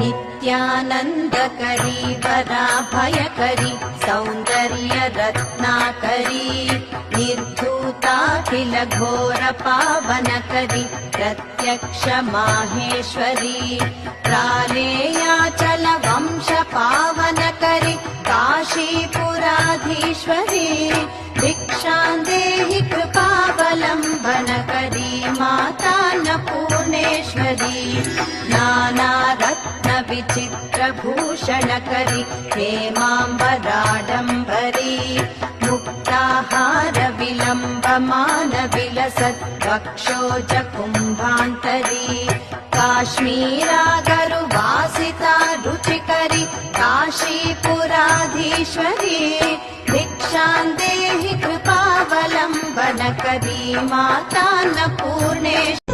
नित्यानन्दकरी वराभयकरी सौन्दर्य रत्नाकरी निर्धूताखिल घोर पावनकरी प्रत्यक्ष माहेश्वरी प्रालेयाचल वंश काशीपुराधीश्वरी भिक्षां देहि पूर्णेश्वरी नानारत्न विचित्रभूषणकरि हेमाम्बराडम्बरी मुक्ताहार विलम्बमान विलसत् वक्षोज कुम्भान्तरी काश्मीरागरुवासिता रुचिकरि काशीपुराधीश्वरी देहि कृपावलम्बनकरी माता न पूर्णेश्वरी